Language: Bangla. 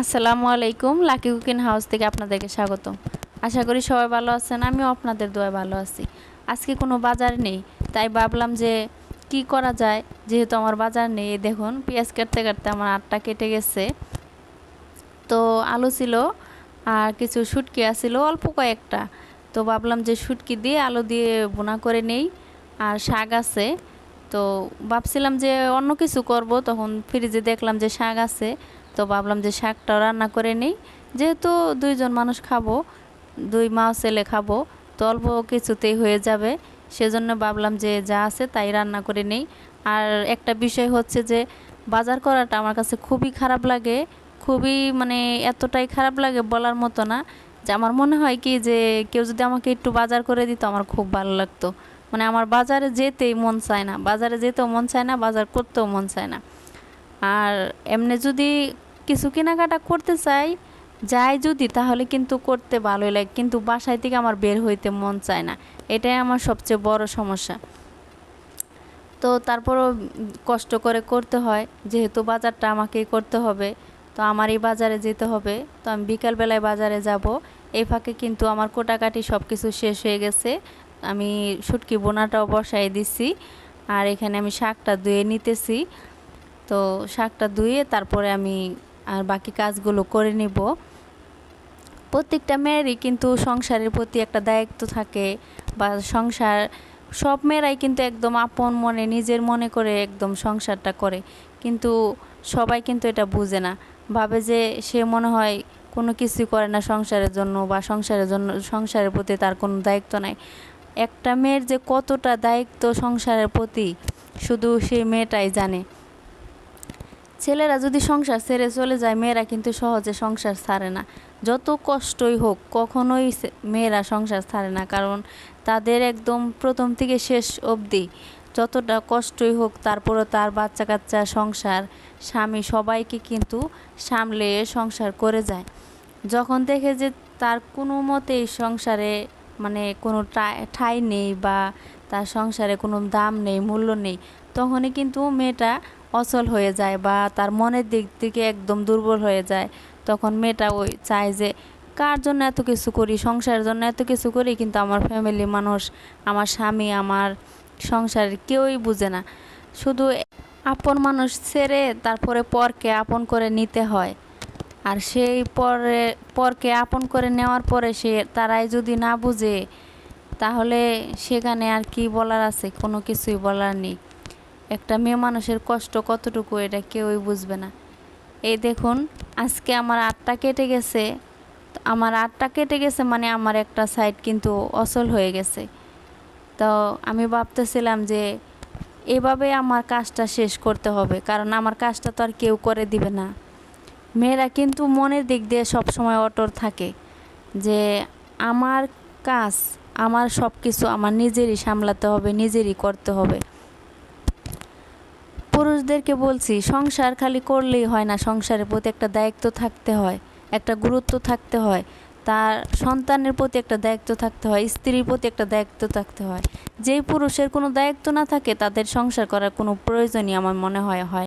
আসসালামু আলাইকুম, লাকি কুকিং হাউস থেকে আপনাদেরকে স্বাগতম। আশা করি সবাই ভালো আছেন, আমিও আপনাদের দোয়ায় ভালো আছি। আজকে কোনো বাজার নেই, তাই ভাবলাম যে কি করা যায়? যেহেতু আমার বাজার নেই দেখুন, পেঁয়াজ কাটতে কাটতে আমার আটটা কেটে গেছে। তো আলু ছিল আর কিছু শুটকি আছিল, অল্প কয়েকটা। তো ভাবলাম যে শুটকি দিয়ে আলু দিয়ে বোনা করে নেই আর শাক আছে। তো ভাবছিলাম যে অন্য কিছু করব, তখন ফ্রিজে দেখলাম যে শাক আছে। তো ভাবলাম যে শাকটাও রান্না করে নিই। যেহেতু দুইজন মানুষ খাব, দুই মা ছেলে খাব, তো অল্প কিছুতেই হয়ে যাবে। সেজন্য ভাবলাম যে যা আছে তাই রান্না করে নিই। আর একটা বিষয় হচ্ছে যে বাজার করাটা আমার কাছে খুবই খারাপ লাগে। খুবই মানে এতটাই খারাপ লাগে বলার মতো না। যে আমার মনে হয় কি যে কেউ যদি আমাকে একটু বাজার করে দিত আমার খুব ভালো লাগতো। মানে আমার বাজারে যেতেই মন চায় না, বাজারে যেতেও মন চায় না, বাজার করতেও মন চায় না। আর এমনি যদি কিছু কেনাকাটা করতে চাই, যাই যদি, তাহলে কিন্তু করতে ভালোই লাগে। কিন্তু বাসায় থেকে আমার বের হইতে মন চায় না। এটাই আমার সবচেয়ে বড় সমস্যা। তো তারপরও কষ্ট করে করতে হয়। যেহেতু বাজারটা আমাকেই করতে হবে, তো আমার এই বাজারে যেতে হবে। তো আমি বিকালবেলায় বাজারে যাব। এই ফাঁকে কিন্তু আমার কোটাকাটি সব কিছু শেষ হয়ে গেছে। আমি শুটকি বোনাটাও বসাই দিছি। আর এখানে আমি শাকটা ধুয়ে নিতেছি। তো শাকটা ধুয়ে তারপরে আমি আর বাকি কাজগুলো করে নিব। প্রত্যেকটা মেয়েরই কিন্তু সংসারের প্রতি একটা দায়িত্ব থাকে বা সংসার সব মেয়েরাই কিন্তু একদম আপন মনে, নিজের মনে করে একদম সংসারটা করে। কিন্তু সবাই কিন্তু এটা বুঝে না। ভাবে যে সে মনে হয় কোনো কিছুই করে না সংসারের জন্য বা সংসারের জন্য, সংসারের প্রতি তার কোনো দায়িত্ব নাই। একটা মেয়ের যে কতটা দায়িত্ব সংসারের প্রতি, শুধু সেই মেয়েটাই জানে। ছেলেরা যদি সংসার ছেড়ে চলে যায়, মেয়েরা কিন্তু সহজে সংসার ছাড়ে না। যত কষ্টই হোক, কখনোই মেয়েরা সংসার ছাড়ে না, কারণ তাদের একদম প্রথম থেকে শেষ অবধি যতটা কষ্টই হোক, তারপরও তার বাচ্চা কাচ্চা সংসার, স্বামী সবাইকে কিন্তু সামলে সংসার করে যায়। যখন দেখে যে তার কোনো মতেই সংসারে মানে কোনো ঠাই নেই বা তার সংসারে কোনো দাম নেই, মূল্য নেই, তখনই কিন্তু মেয়েটা অচল হয়ে যায় বা তার মনের দিক থেকে একদম দুর্বল হয়ে যায়, তখন মেয়েটা ওই চায় যে, কার জন্য এত কিছু করি? সংসারের জন্য এত কিছু করি? কিন্তু আমার ফ্যামিলি মানুষ, আমার স্বামী, আমার সংসারের কেউই বুঝে না। শুধু আপন মানুষ ছেড়ে তারপরে পরকে আপন করে নিতে হয়। আর সেই পরে, পরকে আপন করে নেওয়ার পরে সে, তারাই যদি না বুঝে, তাহলে সেখানে আর কি বলার আছে? কোনো কিছুই বলার নেই। একটা মেয়ে মানুষের কষ্ট কতটুকু, এটা কেউই বুঝবে না। এই দেখুন, আজকে আমার আটটা কেটে গেছে। আমার আটটা কেটে গেছে মানে আমার একটা সাইড কিন্তু অচল হয়ে গেছে। তো আমি ভাবতেছিলাম যে এভাবে আমার কাজটা শেষ করতে হবে, কারণ আমার কাজটা তো আর কেউ করে দিবে না। মেয়েরা কিন্তু মনের দিক দিয়ে সবসময় অটর থাকে যে আমার কাজ, আমার সব কিছু আমার নিজেরই সামলাতে হবে, নিজেরই করতে হবে। পুরুষদেরকে বলছি, সংসার খালি করলেই হয় না। সংসারের প্রতি একটা দায়িত্ব থাকতে হয়, একটা গুরুত্ব থাকতে হয়। তার সন্তানের প্রতি একটা দায়িত্ব থাকতে হয়, স্ত্রীর প্রতি একটা দায়িত্ব থাকতে হয়। যেই পুরুষের কোনো দায়িত্ব না থাকে, তাদের সংসার করার কোনো প্রয়োজনই আমার মনে হয় হয়